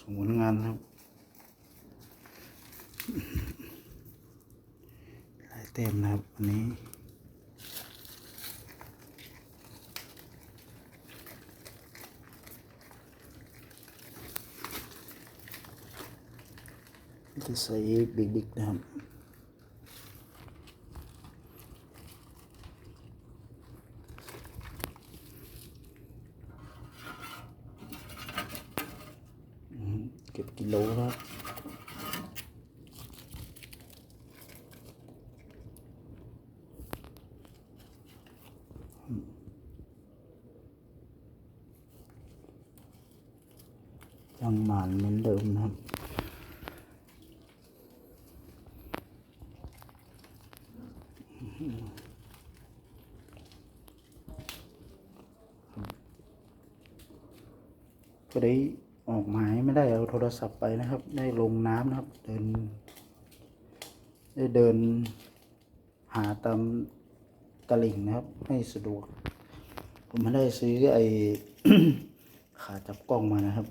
สมุนงานครับ หลายเต็มนะครับวันนี้จะใส่บิ๊กๆนะครับ อืม เก็บกิโลครับอืมยังหมานเหมือนเดิมนะครับก็ได้ ออกหมายไม่ได้เอาโทรศัพท์ไปนะครับ ได้ลงน้ำนะครับ เดิน ได้เดิน หาตามตลิ่งนะครับ ให้สะดวก ผมไม่ได้ซื้อไอขาจับกล้องมานะครับ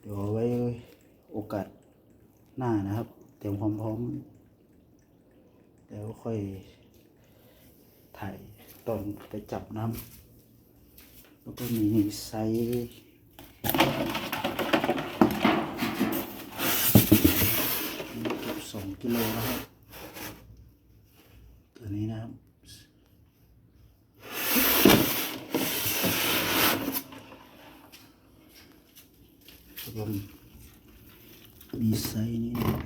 เดี๋ยวไว้โอกาสหน้านะครับ เตรียมความพร้อมแล้วค่อยถ่ายตอนไปจับน้ำแล้วก็มีไซส์เกือบสองกิโลนะครับ ตัวนี้นะครับ แล้วก็มีไซส์นี้นะ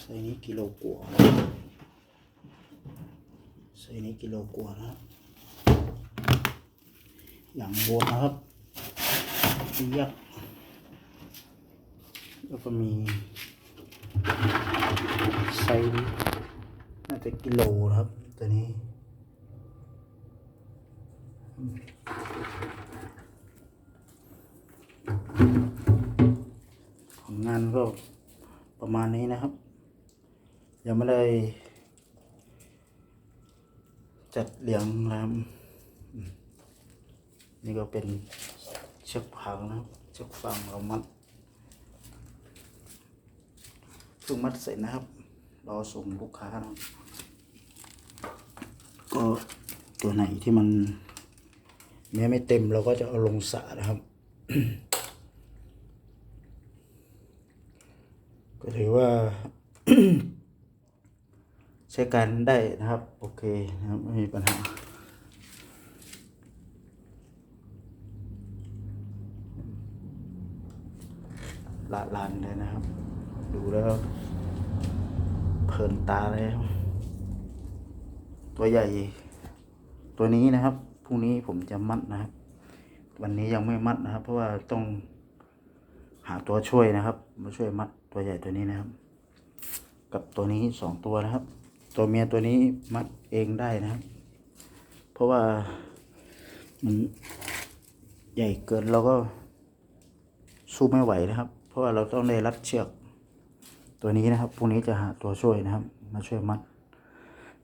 ไซส์นี้กิโลกว่าไซส์นี้กิโลกว่านะครับอย่างบัวนะครับยักษ์แล้วก็มีไซส์น่าจะกิโลนะครับตัวนี้ ของงานก็ประมาณนี้นะครับ ยังไม่ได้จัดเรียงนะครับนี่ก็เป็นเชือกฟางนะครับเชือกฟางเรามัดเพิ่งมัดเสร็จนะครับรอส่งลูกค้านะครับก็ตัวไหนที่มัน เนื้ไม่เต็มเราก็จะเอาลงสระนะครับ ก็ถือว่า ใช้การได้นะครับ โอเคนะครับไม่มีปัญหาละลานเลยนะครับ ดูแล้ว เพลินตาเลยตัวใหญ่ ตัวนี้นะครับ รุ่งนี้ผมจะมัดนะครับ วันนี้ยังไม่มัดนะครับ เพราะว่าต้องหาตัวช่วยนะครับ มาช่วยมัดตัวใหญ่ตัวนี้นะครับ กับตัวนี้สองตัวนะครับ ตัวเมียตัวนี้มัดเองได้นะครับ เพราะว่ามันใหญ่เกินเราก็สู้ไม่ไหวนะครับ เพราะว่าเราต้องได้รัดเชือกตัวนี้นะครับพรุ่งนี้จะหาตัวช่วยนะครับ มาช่วยมัด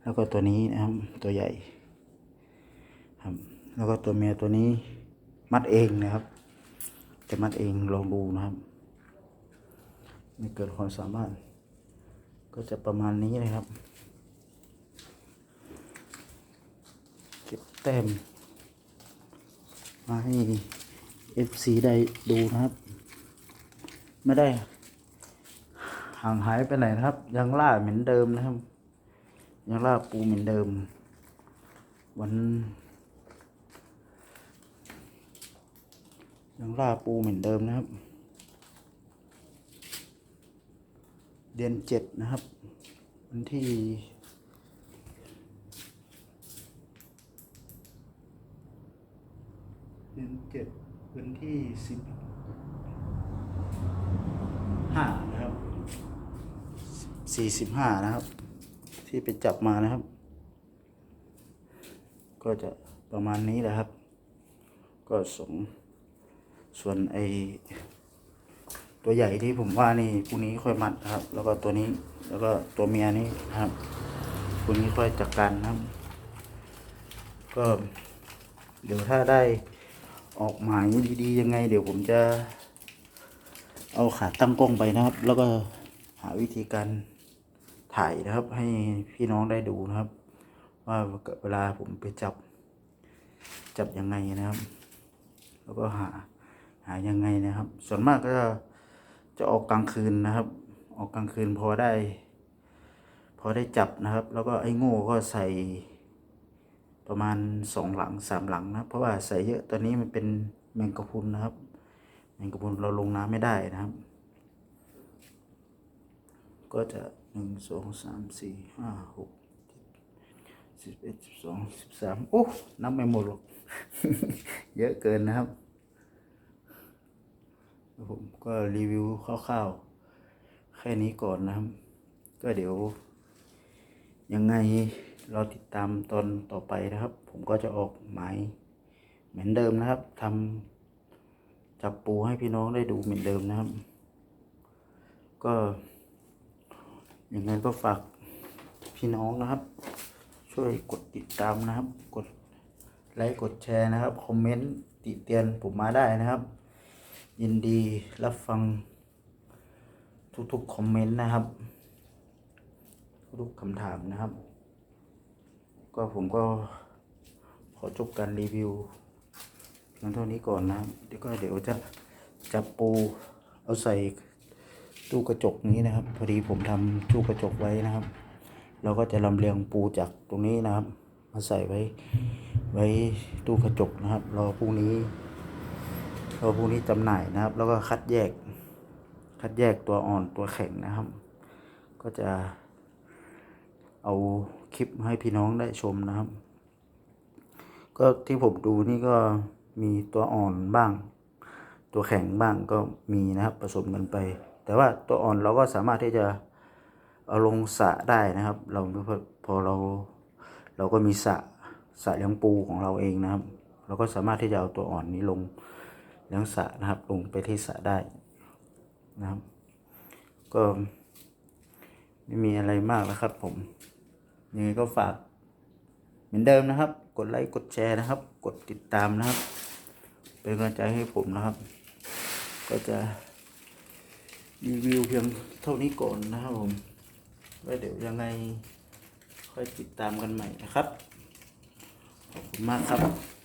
แล้วก็ตัวนี้นะครับตัวใหญ่ ครับ แล้วก็ตัวเมียตัวนี้มัดเองนะครับ จะมัดเองลองดูนะครับไม่เกินความสามารถ ก็จะประมาณนี้เลยครับ เก็บแต้มมาให้ FC ได้ดูนะครับ ไม่ได้ ห่างหายไปไหนนะครับ ยังล่าเหมือนเดิมนะครับ ยังล่าปูเหมือนเดิม วัน ยังล่าปูเหมือนเดิมนะครับ เดือนเจ็ดนะครับ วันที่เดือนเจ็ดวันที่สิบห้านะครับสี่สิบห้านะครับ ที่ไปจับมานะครับ ก็จะประมาณนี้แหละครับ ก็สง ส่วนไอตัวใหญ่ที่ผมว่านี่พรุ่นี้ค่อยมัดครับ แล้วก็ตัวนี้แล้วก็ตัวเมียนี่นะครับพรุ่นี้ค่อยจัดการนะครับ ก็เดี๋ยวถ้าได้ออกหมายดีๆยังไง เดี๋ยวผมจะ เอาขาตั้งกล้องไปนะครับ แล้วก็หาวิธีการถ่ายนะครับ ให้พี่น้องได้ดูนะครับ ว่าเวลาผมไปจับจับยังไงนะครับ แล้วก็หา หายังไงนะครับ ส่วนมากก็จะออกกลางคืนนะครับ ออกกลางคืนพอได้ พอได้จับนะครับ แล้วก็ไอ้โง่ก็ใส่ประมาณสองหลังสามหลังนะเพราะว่าใส่เยอะตอนนี้มันเป็นแมงกะพรุนนะครับ แมงกะพรุนเราลงน้ำไม่ได้นะครับ ก็จะหนึ่งสองสามสี่ห้าหกสิบเอ็ดสิบสองสิบสามโอ้นับไม่หมดหรอก เยอะเกินนะครับ ผมก็รีวิวคร่าวๆ แค่นี้ก่อนนะครับ ก็เดี๋ยว ยังไงเราติดตามตอนต่อไปนะครับ ผมก็จะออกหมายเหมือนเดิมนะครับทำจับปูให้พี่น้องได้ดูเหมือนเดิมนะครับ ก็ยังไงก็ฝากพี่น้องนะครับ ช่วยกดติดตามนะครับ กดไลค์กดแชร์นะครับ คอมเมนต์ติเตียนผมมาได้นะครับ ยินดีรับฟังทุกๆคอมเมนต์นะครับ ทุกคำถามนะครับ ก็ผมก็ขอจบการรีวิวเพียงเท่านี้ก่อนนะเดี๋ยวก็เดี๋ยวจะจับปูเอาใส่ตู้กระจกนี้นะครับ พอดีผมทำตู้กระจกไว้นะครับ เราก็จะลำเลียงปูจากตรงนี้นะครับ มาใส่ไว้ไว้ตู้กระจกนะครับ รอพรุ่งนี้ รอพรุ่งนี้จำหน่ายนะครับ แล้วก็คัดแยก คัดแยกตัวอ่อนตัวแข็งนะครับ ก็จะเอาคลิปให้พี่น้องได้ชมนะครับ ก็ที่ผมดูนี่ก็มีตัวอ่อนบ้าง ตัวแข็งบ้างก็มีนะครับผสมกันไป แต่ว่าตัวอ่อนเราก็สามารถที่จะเอาลงสระได้นะครับ เราพอพอเราเราก็มีสระสระเลี้ยงปูของเราเองนะครับ เราก็สามารถที่จะเอาตัวอ่อนนี้ลง ยงสะนะครับ ลงไปที่สะได้นะครับ ก็ไม่มีอะไรมากแล้วครับ ผมยังไงก็ฝาก เหมือนเดิมนะครับ กดไลค์กดแชร์นะครับ กดติดตามนะครับ เป็นกำลังใจให้ผมนะครับ ก็จะรีวิวเพียงเท่านี้ก่อนนะครับผมแล้วเดี๋ยวยังไงค่อยติดตามกันใหม่นะครับ ขอบคุณมากครับ